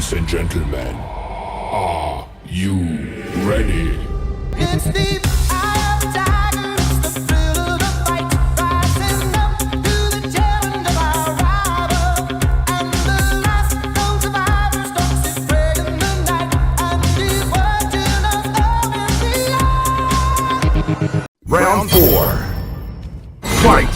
Ladies and gentlemen, are you ready? It's the. Round four. Fight!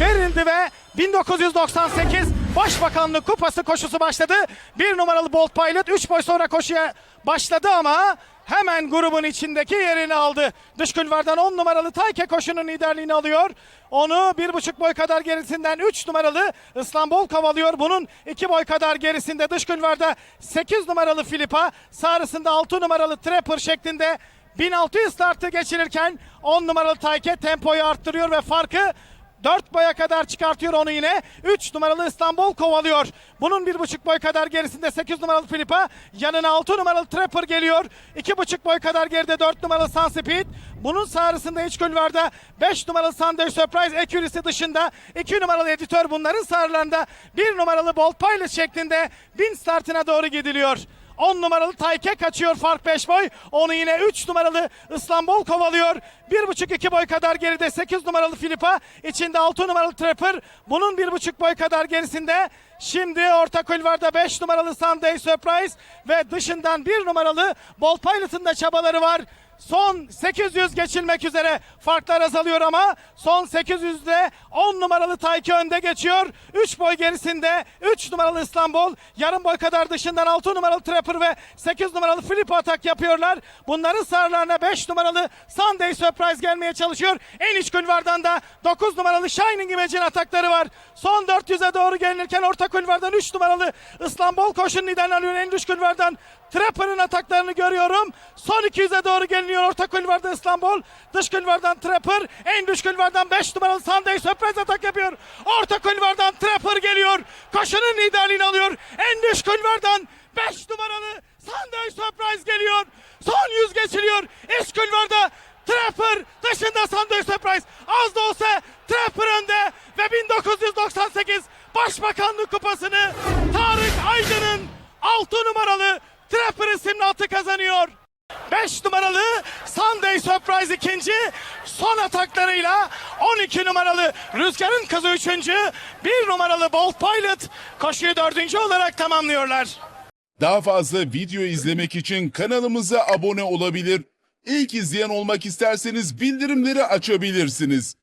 Verildi ve 1998 Başbakanlık Kupası koşusu başladı. Bir numaralı Bolt Pilot 3 boy sonra koşuya başladı ama hemen grubun içindeki yerini aldı. Dış kulvardan 10 numaralı Tayke koşunun liderliğini alıyor. Onu bir buçuk boy kadar gerisinden 3 numaralı İstanbul kovalıyor. Bunun 2 boy kadar gerisinde dış kulvarda 8 numaralı Filipa, sağrısında 6 numaralı Trapper şeklinde 1600 startı geçirirken 10 numaralı Tayke tempoyu arttırıyor ve farkı 4 boya kadar çıkartıyor onu yine. 3 numaralı İstanbul kovalıyor. Bunun 1,5 boy kadar gerisinde 8 numaralı Filipa. Yanına 6 numaralı Trapper geliyor. 2,5 boy kadar geride 4 numaralı Sunspeed. Bunun sağrısında iç kulvarda 5 numaralı Sunday Surprise Accuracy dışında 2 numaralı editör bunların sağrılarında 1 numaralı Bolt Pilot şeklinde 1000 startına doğru gidiliyor. 10 numaralı Tayke kaçıyor fark 5 boy. Onu yine 3 numaralı İstanbul kovalıyor. 1,5-2 boy kadar geride 8 numaralı Filipa. içinde 6 numaralı Trapper. Bunun 1,5 boy kadar gerisinde. Şimdi orta kulvarda 5 numaralı Sunday Surprise ve dışından 1 numaralı Bolt Pilot'ın da çabaları var. Son 800 geçilmek üzere farklar azalıyor ama son 800'de 10 numaralı Tayki önde geçiyor. 3 boy gerisinde 3 numaralı İstanbul, yarım boy kadar dışından 6 numaralı Trapper ve 8 numaralı Filip atak yapıyorlar. Bunların sağlarına 5 numaralı Sunday Surprise gelmeye çalışıyor. En iç kulvardan da 9 numaralı Shining Image'in atakları var. Son 400'e doğru gelinirken orta kulvardan 3 numaralı İstanbul koşun liderini alıyor. En dış kulvardan Trapper'ın ataklarını görüyorum. Son 200'e doğru geliniyor orta kulvarda İstanbul. Dış kulvardan Trapper. En dış kulvardan 5 numaralı Sunday Surprise atak yapıyor. Orta kulvardan Trapper geliyor. Koşunun liderliğini alıyor. En dış kulvardan 5 numaralı Sunday Surprise geliyor. Son 100 geçiliyor. İç kulvarda Trapper dışında Sunday Surprise. Az da olsa Trapper önde ve 1998 Başbakanlık Kupası'nı Tarık Aydın'ın 6 numaralı Trapper isimli atı kazanıyor. 5 numaralı Sunday Surprise ikinci son ataklarıyla 12 numaralı Rüzgar'ın kızı üçüncü 1 numaralı Bolt Pilot koşuyu dördüncü olarak tamamlıyorlar. Daha fazla video izlemek için kanalımıza abone olabilir. İlk izleyen olmak isterseniz bildirimleri açabilirsiniz.